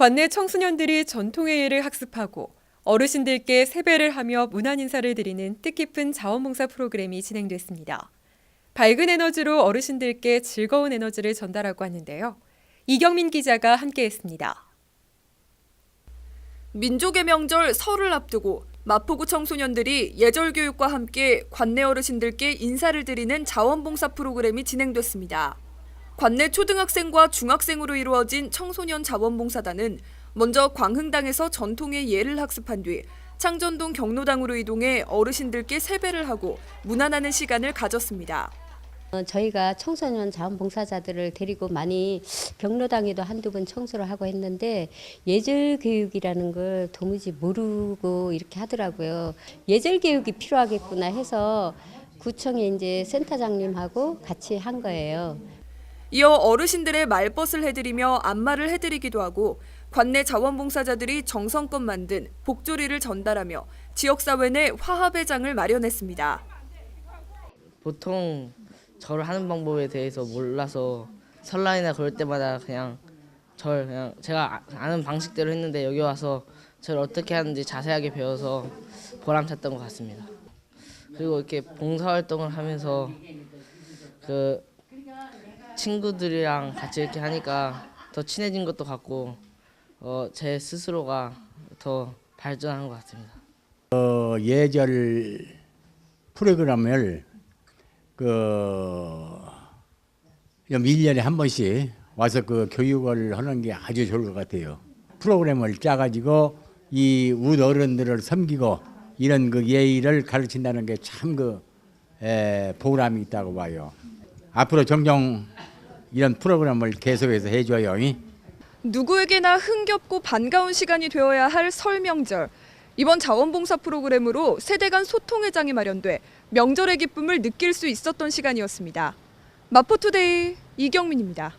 관내 청소년들이 전통의 예를 학습하고 어르신들께 세배를 하며 문안 인사를 드리는 뜻깊은 자원봉사 프로그램이 진행됐습니다. 밝은 에너지로 어르신들께 즐거운 에너지를 전달하고 왔는데요. 이경민 기자가 함께했습니다. 민족의 명절 설을 앞두고 마포구 청소년들이 예절 교육과 함께 관내 어르신들께 인사를 드리는 자원봉사 프로그램이 진행됐습니다. 관내 초등학생과 중학생으로 이루어진 청소년 자원봉사단은 먼저 광흥당에서 전통의 예를 학습한 뒤 창전동 경로당으로 이동해 어르신들께 세배를 하고 문안하는 시간을 가졌습니다. 어, 저희가 청소년 자원봉사자들을 데리고 많이 경로당에도 한두 번 청소를 하고 했는데 예절 교육이라는 걸 도무지 모르고 이렇게 하더라고요. 예절 교육이 필요하겠구나 해서 구청에 이제 센터장님하고 같이 한 거예요. 이어 어르신들의 말벗을 해드리며 안마를 해드리기도 하고 관내 자원봉사자들이 정성껏 만든 복조리를 전달하며 지역사회 내 화합의 장을 마련했습니다. 보통 절을 하는 방법에 대해서 몰라서 설날이나 그럴 때마다 그냥 절 그냥 제가 아- 아는 방식대로 했는데 여기 와서 절 어떻게 하는지 자세하게 배워서 보람찼던 것 같습니다. 그리고 이렇게 봉사활동을 하면서 그 친구들이랑 같이 이렇게 하니까 더 친해진 것도 같고 어, 제 스스로가 더 발전한 것 같습니다. 어, 예절 프로그램을 그 1년에 한 번씩 와서 그 교육을 하는 게 아주 좋을 것 같아요. 프로그램을 짜가지고 이 우리 어른들을 섬기고 이런 그 예의를 가르친다는 게 참 그 보람이 있다고 봐요. 앞으로 종종 이런 프로그램을 계속해서 해줘요. 이. 누구에게나 흥겹고 반가운 시간이 되어야 할 설명절. 이번 자원봉사 프로그램으로 세대 간 소통의 장이 마련돼 명절의 기쁨을 느낄 수 있었던 시간이었습니다. 마포투데이 이경민입니다.